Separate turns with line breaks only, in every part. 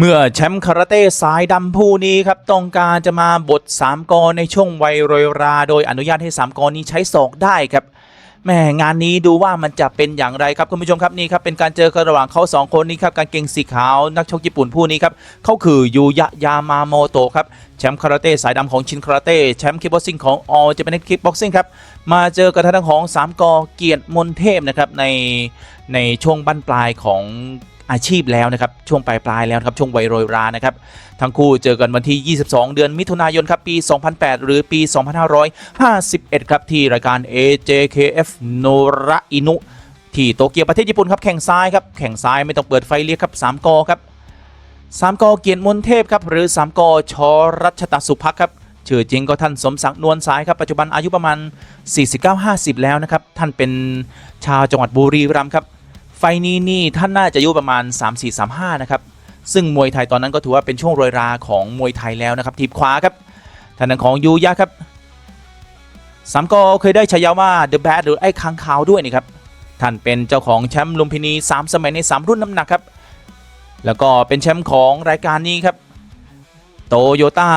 เมื่อแชมป์คาราเต้สายดำผู้นี้ครับต้องการจะมาบท3กอในช่วงวัยโรยรา โดยอนุญาตให้3กอนี้ใช้ศอกได้ครับแม่งานนี้ดูว่ามันจะเป็นอย่างไรครับคุณผู้ชมครับนี่ครับเป็นการเจอกันระหว่างเขาสองคนนี้ครับการเก่งสีขาวนักชกญี่ปุ่นผู้นี้ครับเขาคือยูยะยามาโมโตะครับแชมป์คาราเต้สายดำของชินคาราเต้แชมป์คิกบ็อกซิ่งของออเจแปนคิกบ็อกซิ่งครับมาเจอกับทางด้านของสามกอเกียรติมนเทพนะครับในในช่วงบั้นปลายของ อาชีพแล้วนะครับช่วงปลายปลายๆแล้วครับช่วงวัยโรยรานะครับทั้งคู่เจอกันวันที่ 22 เดือนมิถุนายนครับปี 2008 หรือปี 2551 ครับที่รายการ AJKF โนระอินุที่โตเกียวประเทศญี่ปุ่นครับแข่งซ้ายครับแข่งซ้ายไม่ต้องเปิดไฟเรียกครับ3กอครับ3กอเกียรติมนเทพครับหรือ3กอชรัชตสุภักครับชื่อจริงก็ท่านสมศักดิ์นวลสายครับปัจจุบันอายุประมาณ 49-50 แล้วนะครับท่านเป็นชาวจังหวัดบุรีรัมย์ครับ ไฟนี้นี่ท่านน่าจะอายุประมาณ 3-4-35 นะครับ ซึ่งมวยไทยตอนนั้นก็ถือว่าเป็นช่วงโรยราของมวยไทยแล้วนะครับทีบขวาครับทางด้านของยูยะครับสามกอเคยได้ฉายาว่า The Bad หรือไอ้ค้างคาวด้วยนี่ครับ ท่านเป็นเจ้าของแชมป์ลุมพินี 3 สมัยใน 3 รุ่นน้ำหนักครับ แล้วก็เป็นแชมป์ของรายการนี้ครับโตโยต้า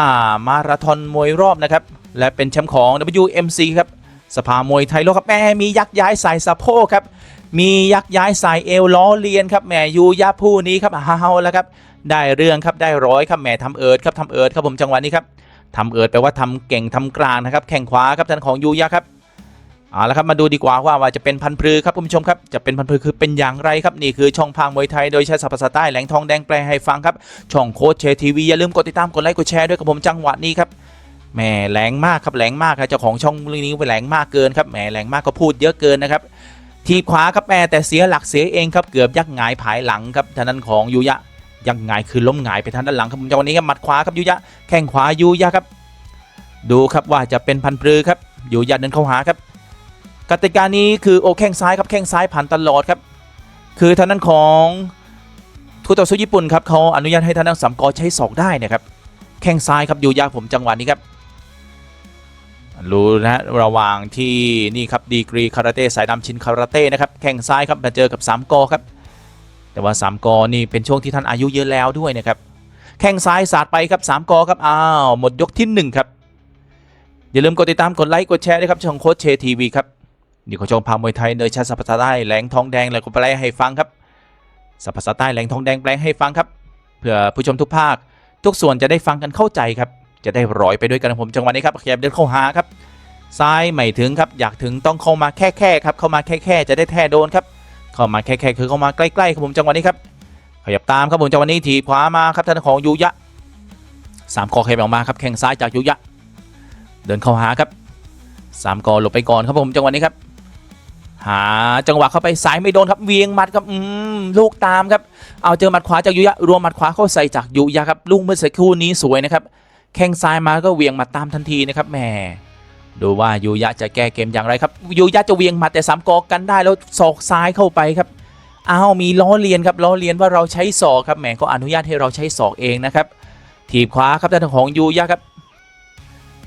มาราธอนมวยรอบนะครับ และเป็นแชมป์ของ WMC ครับ สภามวยไทยโลกครับแม่มียักย้ายสายสะโพกครับ มียักย้ายสายเอวล้อเลียนครับแหมยูยาผู้นี้ครับฮาวแล้วครับได้เรื่องครับได้ร้อยครับแหมทำเอิร์ดครับทำเอิร์ดครับผมจังหวะนี้ครับทำเอิร์ดแปลว่าทำเก่งทำกลางนะครับ แข่งขวาครับท่านของยูยาครับเอาละครับมาดูดีกว่าว่าว่าจะเป็นพันพลือครับคุณผู้ชมครับจะเป็นพันพลือคือเป็นอย่างไรครับนี่คือช่องพางมวยไทยโดยใช้สัพภาษาใต้แหลงทองแดงแปลให้ฟังครับช่องโค้ชเชทีวีอย่าลืมกดติดตามกดไลค์กดแชร์ด้วยกับผมจังหวะนี้ครับแหมแรงมากครับแรงมากครับเจ้าของช่องนี้ไปแรงมากเกินครับแหมแรงมากก็พูดเยอะเกินนะครับ ทีบขวาครับแม่แต่เสียหลักเสียเองครับเกือบยักหงายผายหลังครับทางนั้นของยูยะยักหงายคือล้มหงายไปทางด้านหลังครับจังหวะนี้ครับหมัดขวาครับยูยะแข้งขวายูยะครับ ดูครับว่าจะเป็นพันปลือครับยูยะเดินเข้าหาครับกติกานี้คือโอแข้งซ้ายครับแข้งซ้ายผ่านตลอดครับ คือทางด้านของทูตต่อสู้ญี่ปุ่นครับเขาอนุญาตให้ทางด้านสามกอใช้ศอกได้นะครับแข้งซ้ายครับยูยะผมจังหวะนี้ครับ รู้นะระหว่างที่นี่ครับดีกรีคาราเต้สายดำชินคาราเต้นะครับแข่งซ้ายครับมาเจอกับ 3กอครับแต่ว่า 3กอนี่เป็นช่วงที่ท่านอายุเยอะแล้วด้วยนะครับแข่งซ้ายสาดไปครับ3กอครับอ้าวหมดยกที่1ครับอย่าลืมกดติดตามกดไลค์กดแชร์ด้วยครับช่องโค้ชเชทีวีครับนี่ขอชมพามวยไทยเนยชาติสัพพะใต้แหลงทองแดงแล้วก็แปลให้ฟังครับสัพพะใต้แหลงทองแดงแปลให้ฟังครับเพื่อผู้ชมทุกภาค ทุกส่วนจะได้ฟังกันเข้าใจครับ จะได้ร้อยไปด้วยกันครับผมจังหวะนี้ครับขยับเดินเข้าหาครับ ซ้ายไม่ถึงครับอยากถึงต้องเข้ามาแค่แค่ครับเข้ามาแค่แค่จะได้แท้โดนครับ เข้ามาแค่แค่คือเข้ามาใกล้ๆครับผมจังหวะนี้ครับขยับตามครับผมจังหวะนี้ถีบขวามาครับท่านของยูยะสามกอขยับออกมาครับแข้งซ้ายจากยูยะ เดินเข้าหาครับสามกอหลบไปก่อนครับผมจังหวะนี้ครับหาจังหวะเข้าไปสายไม่โดนครับเวียงหมัดครับอืมลูกตามครับเอาเจอหมัดขวาจากยูยะรวมหมัดขวาเข้าใส่จากยูยะครับลูกเมื่อสักครู่นี้สวยนะครับ แข้งซ้ายมาก็เวียงหมัดตามทันทีนะครับแหมดูว่ายูยะจะแก้เกมอย่างไรครับยูยะจะเวียงหมัดแต่สามกอกันได้แล้วศอกซ้ายเข้าไปครับอ้าวมีล้อเลียนครับล้อเลียนว่าเราใช้ศอกครับแหมก็อนุญาตให้เราใช้ศอกเองนะครับถีบขวาครับด้านของยูยะครับ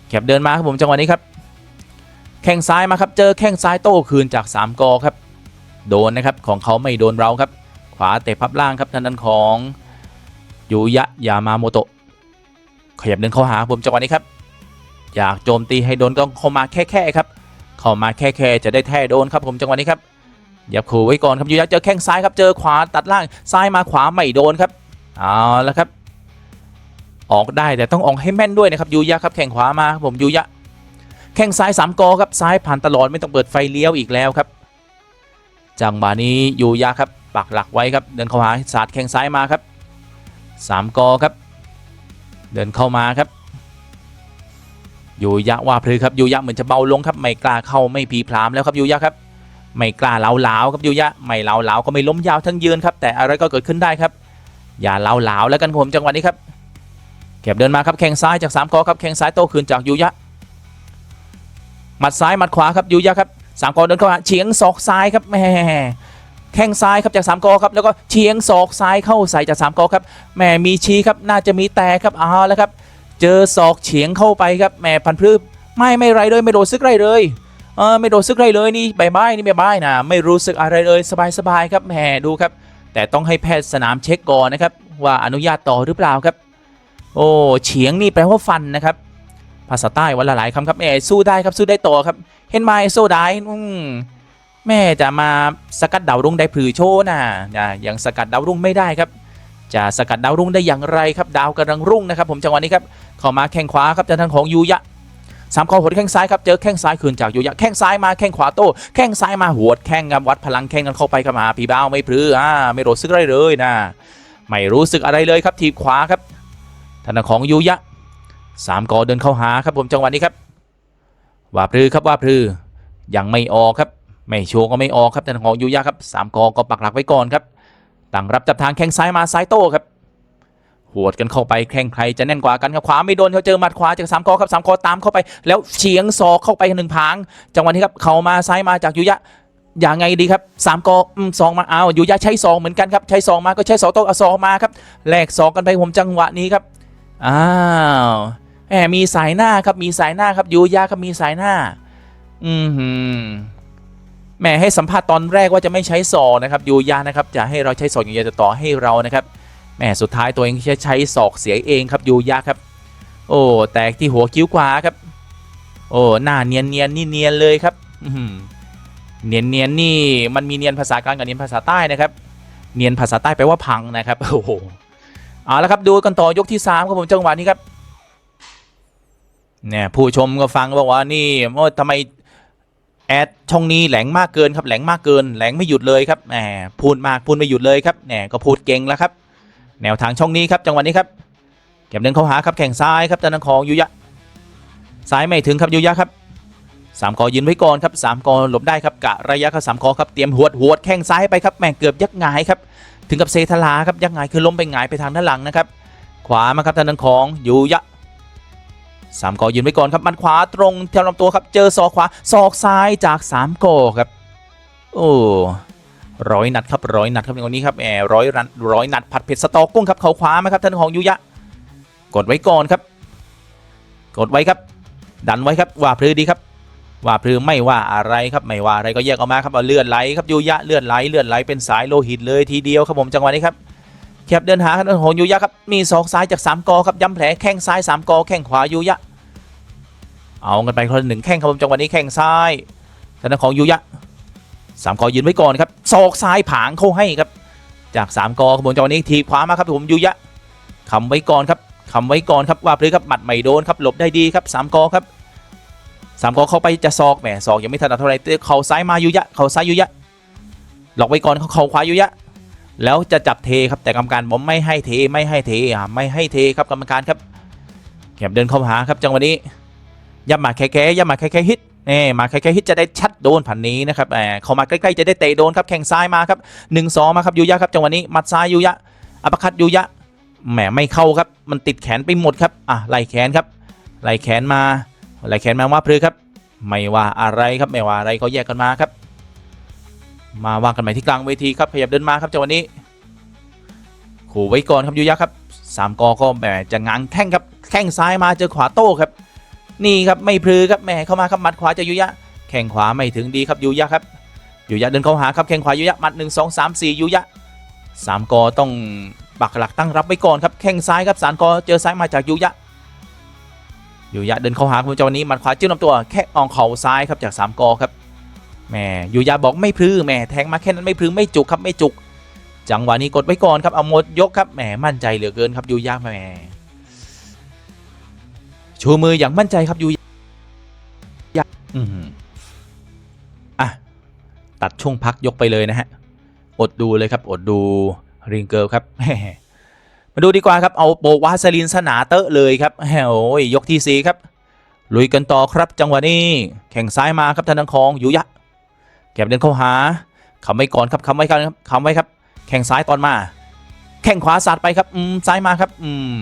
แคบเดินมาครับผมจังหวะนี้ครับแข้งซ้ายมาครับเจอแข้งซ้ายโต้คืนจากสามกอครับโดนนะครับของเขาไม่โดนเราครับ ขวาเตะพับล่างครับทางด้านของยูยะยามาโมโตะ ขยับเดินเข้าหาผมจังหวะนี้ครับ อยากโจมตีให้โดนต้องเข้ามาแค่แค่ครับ เข้ามาแค่แค่จะได้แท้โดนครับผมจังหวะนี้ครับอย่าขู่ไว้ก่อนครับยูยะเจอแข้งซ้ายครับเจอขวาตัดล่างซ้ายมาขวาไม่โดนครับเอาละครับ ออกได้แต่ต้องออกให้แม่นด้วยนะครับยูยะครับแข้งขวามาผมยูยะแข้งซ้ายสามกอครับซ้ายผ่านตลอดไม่ต้องเปิดไฟเลี้ยวอีกแล้วครับจังหวะนี้ยูยะครับปักหลักไว้ครับเดินเข้าหาสาดแข้งซ้ายมาครับสามกอครับ เดินเข้ามาครับยูยะว่าพลือครับยูยะเหมือนจะเบาลงครับไม่กล้าเข้าไม่ผีพรามแล้วครับยูยะครับไม่กล้าเหลาเหลาครับยูยะไม่เหลาเหลาก็ไม่ล้มยาวทั้งยืนครับแต่อะไรก็เกิดขึ้นได้ครับ อย่าเหลาเหลาแล้วกันผมจังหวะนี้ครับเก็บเดินมาครับแข้งซ้ายจากสามกอครับแข้งซ้ายโต้คืนจากยูยะหมัดซ้ายหมัดขวาครับยูยะครับสามกอเดินเข้ามาเฉียงศอกซ้ายครับแม่ แข้งซ้ายครับจากสามกอครับแล้วก็เฉียงศอกซ้ายเข้าใส่จากสามกอครับแหม่มีชี้ครับน่าจะมีแต่ครับเอาแล้วครับ เจอศอกเฉียงเข้าไปครับแหมพันพรืบไม่ไม่ไรเลยไม่โดนซึกไรเลยเออไม่โดนซึกไรเลยนี่ใบไม้นี่ใบไม้นะไม่รู้สึกอะไรเลยสบายสบายๆครับแหมดูครับ แต่ต้องให้แพทย์สนามเช็คก่อนนะครับว่าอนุญาตต่อหรือเปล่าครับ โอ้เฉียงนี่แปลว่าฟันนะครับภาษาใต้วันละหลายคำครับแม่สู้ได้ครับสู้ได้ต่อครับ เห็นไหมโซได้อืม แม่จะมาสกัดดาวรุ่งได้ผือโชนะนะยังสกัดดาวรุ่งไม่ได้ครับ จะสกัดดาวรุ่งได้อย่างไรครับ ดาวกำลังรุ่งนะครับ ผมจังหวะนี้ครับเข้ามาแข้งขวาครับจากทางของยูยะสามข้อหัวแข้งซ้ายครับเจอแข้งซ้ายคืนจากยูยะแข้งซ้ายมาแข้งขวาโต้แข้งซ้ายมาหัวดแข้งครับวัดพลังแข้งกันเข้าไปครับมาพีบ้าวไม่พลื้ออ่าไม่รู้สึกอะไรเลยนะไม่รู้สึกอะไรเลยครับทีบขวาครับทางด้านของยูยะสามกอเดินเข้าหาครับผมจังหวะนี้ครับว่าพลือครับว่าพลือยังไม่ออกครับ ไม่โชว์ก็ไม่ออกครับทางด้านของยูยะครับสามกอก็ปักหลักไว้ก่อนครับตั้งรับจับทางแข้งซ้ายมาซ้ายโต้ครับหวดกันเข้าไปแข้งใครจะแน่นกว่ากันครับขวาไม่โดนเขาเจอหมัดขวาจากสามกอครับสามกอตามเข้าไป แล้วเฉียงศอกเข้าไปหนึ่งพาง จังหวะนี้ครับเขามาซ้ายมาจากยูยะอย่างไงดีครับสามกอสองมาเอายูยะใช้สองเหมือนกันครับใช้สองมาก็ใช้สองโต๊ะเอสองมาครับแลกสองกันไปผมจังหวะนี้ครับอ้าวแหมมีสายหน้าครับมีสายหน้าครับยูยะครับมีสายหน้า อืม แหม่ให้สัมภาษณ์ตอนแรกว่าจะไม่ใช้ศอกนะครับยูยะนะครับจะให้เราใช้ศอกอย่างเดียวจะต่อให้เรานะครับแหมสุดท้ายตัวเองใช้ใช้ศอกเสียเองครับยูยะครับ โอ้แตกที่หัวคิ้วขวาครับ โอ้หน้าเนียนเนียนๆนี่เนียนเลยครับเนียนเนียนๆนี่มันมีเนียนภาษากลางกับเนียนภาษาใต้นะครับ เนียนภาษาใต้แปลว่าพังนะครับโอ้โหเอาละครับดูกันต่อยกที่สามครับผมจังหวะนี้ครับเนี่ยผู้ชมก็ฟังบอกว่านี่ว่าทำไม แอดช่องนี้แหลงมากเกินครับแหลงมากเกินแหลงไม่หยุดเลยครับแหมพูดมากพูดไม่หยุดเลยครับแหมก็พูดเก่งแล้วครับ แนวทางช่องนี้ครับจังหวะนี้ครับเก็บเดินเข้าหาครับแข่งซ้ายครับด้านังของยุยะซ้ายไม่ถึงครับยุยะครับสามกอยืนไว้ก่อนครับสามกอหลบได้ครับกะระยะครับสามกอครับเตรียมหวดหวดแข้งซ้ายไปครับแหมเกือบยักหงายครับถึงกับเซทลาครับยักหงายคือล้มไปหงายไปทางด้านหลังนะครับขวามาครับทางด้านของยูยะ สามกอยืนไว้ก่อนครับมันขวาตรงแถวลำตัวครับเจอศอกขวาศอกซ้ายจากสามกอครับโอ้ร้อยนัดครับร้อยนัดครับอย่างนี้ครับแหมร้อยนัดร้อยนัดผัดเผ็ดสตอกกุ้งครับเขาขวามครับทางด้านของยูยะ กดไว้ก่อนครับ กดไว้ครับ ดันไว้ครับว่าพลือดีครับ ว่าพลือไม่ว่าอะไรครับไม่ว่าอะไรก็แยกออกมาครับเอาเลือดไหลครับยูยะเลือดไหลเลือดไหลเป็นสายโลหิตเลยทีเดียวครับผมจังหวะนี้ครับ แคบเดินหาครับโหยูยะครับมีศอกซ้ายจากสามกอครับย้ำแผลแข้งซ้ายสามกอแข้งขวายูยะ เอากันไปคนหนึ่งแข้งครับผมจังหวะนี้แข้งซ้ายทางด้านของยูยะสามกอยืนไว้ก่อนครับศอกซ้ายผางเข้าให้ครับ จากสามกอครับผมจังหวะนี้ทีขวามาครับผมยูยะคำไว้ก่อนครับคำไว้ก่อนครับว่าพลือครับหมัดไม่โดนครับหลบได้ดีครับสามกอครับสามกอเข้าไปจะซอกแหมซอกยังไม่ถนัดเท่าไหร่เข่าซ้ายมายุยะเข่าซ้ายยุยะหลอกไว้ก่อนเขาเข่าขวายุยะ แล้วจะจับเทครับแต่กรรมการผมไม่ให้เทไม่ให้เทอะไม่ให้เทครับกรรมการครับแขบเดินเข้าหาครับจังหวะนี้ย่ำมาแค่แค่ย่ำมาแค่แค่ฮิตนี่มาแค่แค่ฮิตจะได้ชัดโดนผันนี้นะครับแหมเข้ามาใกล้ๆจะได้เตะโดนครับแข้งซ้ายมาครับหนึ่งสองมาครับยุยะครับจังหวะนี้มัดซ้ายยุยะอัปคัตยุยะแหมไม่เข้าครับมันติดแขนไปหมดครับอะไหล่แขนครับไหลแขนมาไหลแขนมาว่าพลือครับ ไม่ว่าอะไรครับไม่ว่าอะไรก็แยกกันมาครับ มาว่างกันใหม่ที่กลางเวทีครับขยับเดินมาครับจังหวะนี้ขู่ไว้ก่อนครับยุยะครับสามกอก็แหมจะง้างแข้งครับแข้งซ้ายมาเจอขวาโต้ครับ นี่ครับไม่พลือครับแหมเข้ามาครับมัดขวาจากยุยะ แข้งขวาไม่ถึงดีครับยุยะครับยุยะเดินเข้าหาครับแข้งขวายุยะหมัดหนึ่งสองสามสี่ยุยะสามกอต้องปักหลักตั้งรับไว้ก่อนครับแข้งซ้ายครับสามกอเจอซ้ายมาจากยุยะยูยะเดินเข้าหาคุณจังหวะนี้มัดขวาจิ้มลำตัวแค่อองเข่าซ้ายครับจากสามกอครับ แหมยูยะบอกไม่พลื้แหมแทงมาแค่นั้นไม่พลื้ไม่จุกครับไม่จุก จังหวะนี้กดไว้ก่อนครับเอาหมดยกครับแหมมั่นใจเหลือเกินครับยูยะแหมชูมืออย่างมั่นใจครับยูยะอืมอะตัดช่วงพักยกไปเลยนะฮะอดดูเลยครับอดดูริงเกิลครับมาดูดีกว่าครับเอาโปวาสลินสนาเตอะเลยครับแหวโอ้ยยกที่สี่ครับลุยกันต่อครับจังหวะนี้แข่งซ้ายมาครับทางด้านของยุยะ แกบเดินเข้าหาคำไว้ก่อนครับคำไว้ครับคำไว้ครับ แข่งซ้ายตอนมา แข่งขวาสาดไปครับอืมซ้ายมาครับอืม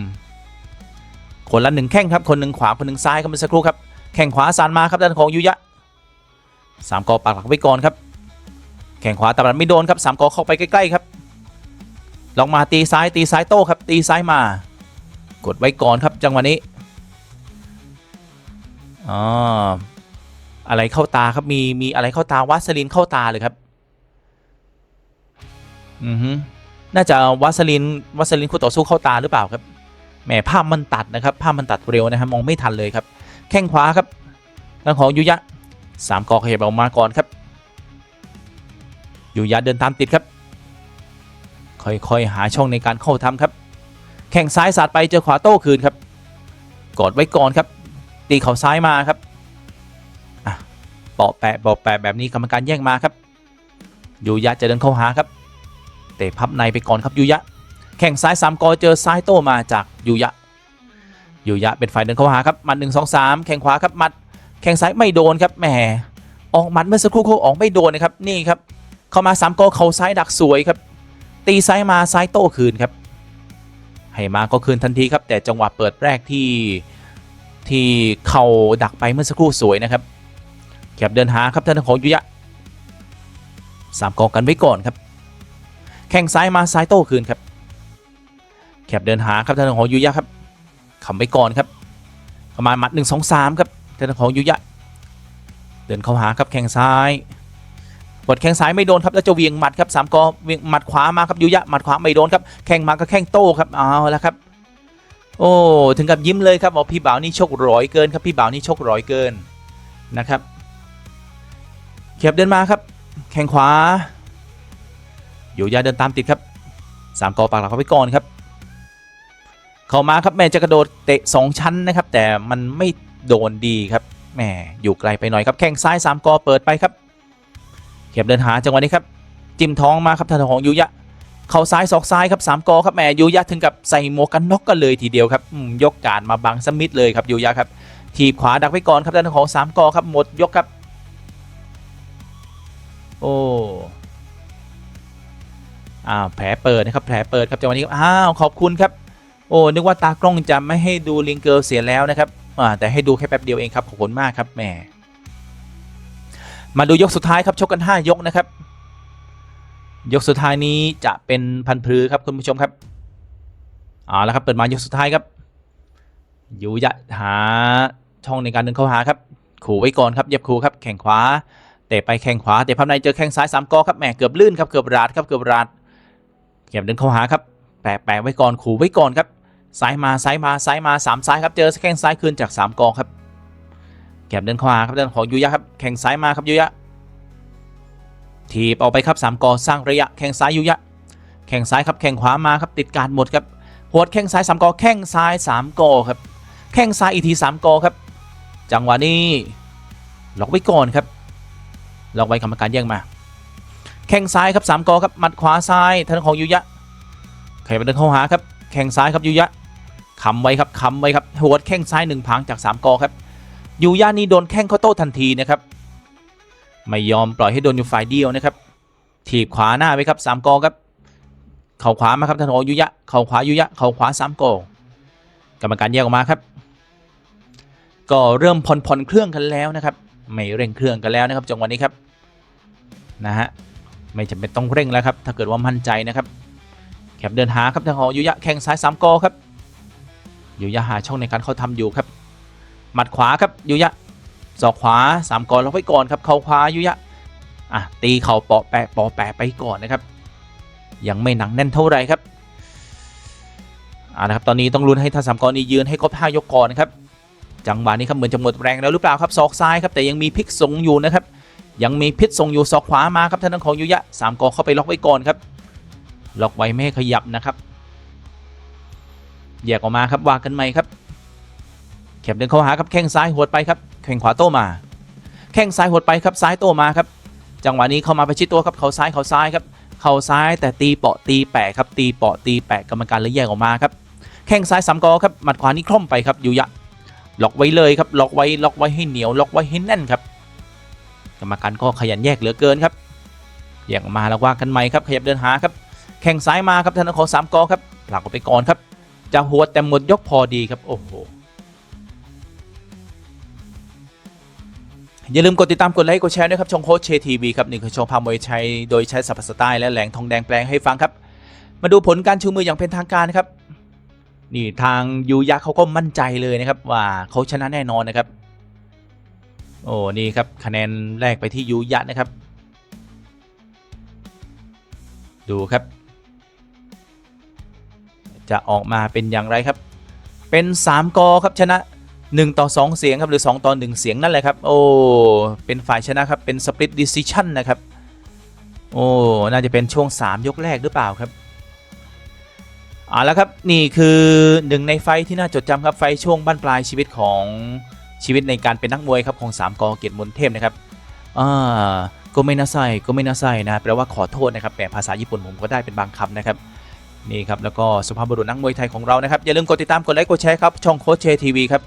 คนละหนึ่งแข้งครับคนหนึ่งขวาคนหนึ่งซ้ายครับเมื่อสักครู่ครับแข่งขวาสาดมาครับด้านของยุยะสามกอปักหลักไว้ก่อนครับ แข่งขวาต่มันไม่โดนครับสามกอเข้าไปใกล้ๆครับ ลองมาตีซ้ายตีซ้ายโต้ครับ ตีซ้ายมา กดไว้ก่อนครับจังหวะนี้อ๋อ อะไรเข้าตาครับมีมีอะไรเข้าตาวาสลินเข้าตาเลยครับ อือฮึน่าจะวัสลินวัสลินคู่ต่อสู้เข้าตาหรือเปล่าครับแหมภาพมันตัดนะครับภาพมันตัดเร็วนะครับมองไม่ทันเลยครับ แข้งขวาครับทางของยุยะสามกอขยับออกมาก่อนครับยุยะเดินตามติดครับ ค่อยๆหาช่องในการเข้าทำครับ แข้งซ้ายสาดไปเจอขวาโต้คืนครับกดไว้ก่อนครับ ตีเข่าซ้ายมาครับอะเปาะแปะเปาะแปะแบบนี้กรรมการแย่งมาครับยูยะจะเดินเข้าหาครับเตะพับในไปก่อนครับยูยะ แข้งซ้ายสามกอเจอซ้ายโต้มาจากยูยะยูยะเป็นฝ่ายเดินเข้าหาครับหมัดหนึ่งสองสามแข้งขวาครับหมัดแข้งซ้ายไม่โดนครับแหมออกหมัดเมื่อสักครู่เขาออกไม่โดนนะครับนี่ครับเข้ามาสามกอเข่าซ้ายดักสวยครับ ตีซ้ายมาซ้ายโต้คืนครับให้มาก็คืนทันทีครับ แต่จังหวะเปิดแรกที่ที่เข่าดักไปเมื่อสักครู่สวยนะครับ คบเดินหาครับท่านของยุยะสามกองกันไว้ก่อนครับ แข้งซ้ายมาซ้ายโต้คืนครับ แคบเดินหาครับท่านของยุยะครับขำไว้ก่อนครับประมาณหมัดหนึ่งสองสามครับท่านของยุยะ เดินเข้าหาครับแข้งซ้ายกดแข้งซ้ายไม่โดนครับแล้วจะเวียงหมัดครับสามกอเวียงหมัดขวามาครับยุยะหมัดขวาไม่โดนครับแข้งมาก็แข้งโต้ครับเอาแล้วครับ โอ้ถึงกับยิ้มเลยครับบอกพี่บ่าวนี่โชคร้อยเกินครับพี่บ่าวนี่โชคร้อยเกินนะครับ เขียบเดินมาครับ แข้งขวาอยุยะเดินตามติดครับสามกอปากหลักเขาไปก่อนครับ เข้ามาครับแม่จะกระโดดเตะสองชั้นนะครับ แต่มันไม่โดนดีครับแม่อยู่ไกลไปหน่อยครับแข้งซ้ายสามกอเปิดไปครับ เข็บเดินหาจังหวะนี้ครับ จิ้มท้องมาครับทางของยุยะเข่าซ้ายศอกซ้ายครับสามกอครับแหมยุยะถึงกับใส่หมวกกันน็อกกันเลยทีเดียวครับยกการมาบังสมิธเลยครับยุยะครับ ทีบขวาดักไว้ก่อนครับทางของสามกอครับหมดยกครับ โอ้อ้าวแผลเปิดนะครับแผลเปิดครับจังหวะนี้ครับอ้าวขอบคุณครับ โอ้นึกว่าตากล้องจะไม่ให้ดูลิงเกิลเสียแล้วนะครับอ่าแต่ให้ดูแค่แป๊บเดียวเองครับขอบคุณมากครับแหมมาดูยกสุดท้ายครับชกกัน 5 ยกนะครับ ยกสุดท้ายนี้จะเป็นพันพลือครับคุณผู้ชมครับเอาละครับเปิดมายกสุดท้ายครับยูยะหาช่องในการเดินเข้าหาครับขู่ไว้ก่อนครับเย็บขู่ครับแข่งขวา ตะไปแข่งขวาเตะพับในเจอแข่งซ้ายสามกอครับแหมเกือบลื่นครับเกือบราดครับเกือบราดเก็บเดินเข้าหาครับแปะแปะไว้ก่อนขู่ไว้ก่อนครับซ้ายมาซ้ายมาซ้ายมาสามซ้ายครับเจอแข้งซ้ายคืนจากสามกอครับแกมเดินเขวาหาครับเดินของยุยะครับแข่งซ้ายมาครับยุยะทีบออกไปครับสามกอสร้างระยะแข่งซ้ายยุยะแข่งซ้ายครับแข่งขวามาครับติดการหมดครับหัวดแข่งซ้ายสามกอแข่งซ้ายสามกอครับแข่งซ้ายอีกทีสามกอครับ จังหวะนี้ล็อกไว้ก่อนครับ ล็อกไว้กรรมการแย่งมา แข่งซ้ายครับสามกอครับหมัดขวาซ้ายทางของยุยะใครไปเดินเข้าหาครับแข่งซ้ายครับยุยะคำไว้ครับคำไว้ครับหัวดแข่งซ้ายหนึ่งพังจากสามกอครับยูย่านี่โดนแข้งเข้าโต้ทันทีนะครับไม่ยอมปล่อยให้โดนอยู่ฝ่ายเดียวนะครับถีบขวาหน้าไปครับสามกอครับเข่าขวามาครับท่านโองยุยะเข่าขวายุยะเข่าขวาสามกอกรรมการแยกออกมาครับ ก็เริ่มผ่อนผ่อนเครื่องกันแล้วนะครับ ไม่เร่งเครื่องกันแล้วนะครับจังหวะนี้ครับนะฮะไม่จำเป็นต้องเร่งแล้วครับถ้าเกิดว่ามั่นใจนะครับแคบเดินหาครับทางของยุยะแข้งซ้ายสามกอครับยุยะหาช่องในการเข้าทำอยู่ครับ หมัดขวาครับยุยะศอกขวาสามกรล็อกไว้ก่อนครับเข่าขวายุยะอะตีเข่าเปาะแปะเปาะแปะไปก่อนนะครับ ยังไม่หนักแน่นเท่าไหร่ครับอ่านะครับตอนนี้ต้องลุ้นให้ท่าสามกรนี้ยืนให้ครบห้ายกก่อนนะครับ จังหวะนี้ครับเหมือนจะหมดแรงแล้วหรือเปล่าครับศอกซ้ายครับแต่ยังมีพลิกทรงอยู่นะครับยังมีพิษทรงอยู่ศอกขวามาครับท่านของยุยะสามกอเข้าไปล็อกไว้ก่อนครับล็อกไว้ไม่ให้ขยับนะครับแยกออกมาครับว่ากันใหม่ครับแคบเดินเข้าหาครับแข้งซ้ายหวดไปครับแข้งขวาโต้มา แข้งซ้ายหวดไปครับซ้ายโต้มาครับจังหวะนี้เข้ามาประชิดตัวครับเขาซ้ายเขาซ้ายครับเข่าซ้ายแต่ตีเปาะตีแปะครับตีเปาะตีแปะกรรมการเลยแยกออกมาครับแข้งซ้ายสามกอครับหมัดขวานี่คล่อมไปครับยูยะ ล็อกไว้เลยครับล็อกไว้ล็อกไว้ให้เหนียวล็อกไว้ให้แน่นครับ กรรมการก็ขยันแยกเหลือเกินครับแยกมาแล้วว่ากันใหม่ครับขยับเดินหาครับแข้งซ้ายมาครับทางขอสามกอครับผลักออกไปก่อนครับจะหัวแต่หมดยกพอดีครับโอ้โหอย่าลืมกดติดตามกดไลค์กดแชร์ด้วยครับช่องโค้ชเชทีวีครับนี่คือช่องพามวยชัยโดยใช้สัพพสไตล์และแหลงทองแดงแปลงให้ฟังครับ มาดูผลการชูมืออย่างเป็นทางการครับ นี่ทางยูยะเขาก็มั่นใจเลยนะครับว่าเขาชนะแน่นอนนะครับ โอ้นี่ครับคะแนนแรกไปที่ยูยะนะครับ ดูครับ จะออกมาเป็นอย่างไรครับ เป็น 3กอครับชนะ 1 ต่อ 2 เสียงครับหรือ 2 ต่อ 1 เสียงนั่นแหละครับ โอ้เป็นฝ่ายชนะครับเป็น split decision นะครับ โอ้น่าจะเป็นช่วง 3 ยกแรกหรือเปล่าครับ เอาละครับนี่คือหนึ่งในไฟที่น่าจดจำครับไฟช่วงบั้นปลายชีวิตของชีวิตในการเป็นนักมวยครับของ3กอเกียรติมนเทพนะครับอ่าก็ไม่น่าใส่ก็ไม่น่าใส่นะแปลว่าขอโทษนะครับแปลภาษาญี่ปุ่นผมก็ได้เป็นบางคำนะครับนี่ครับแล้วก็สุภาพบุรุษนักมวยไทยของเรานะครับอย่าลืมกดติดตามกดไลค์กดแชร์ครับช่องโคชเชทีวีครับ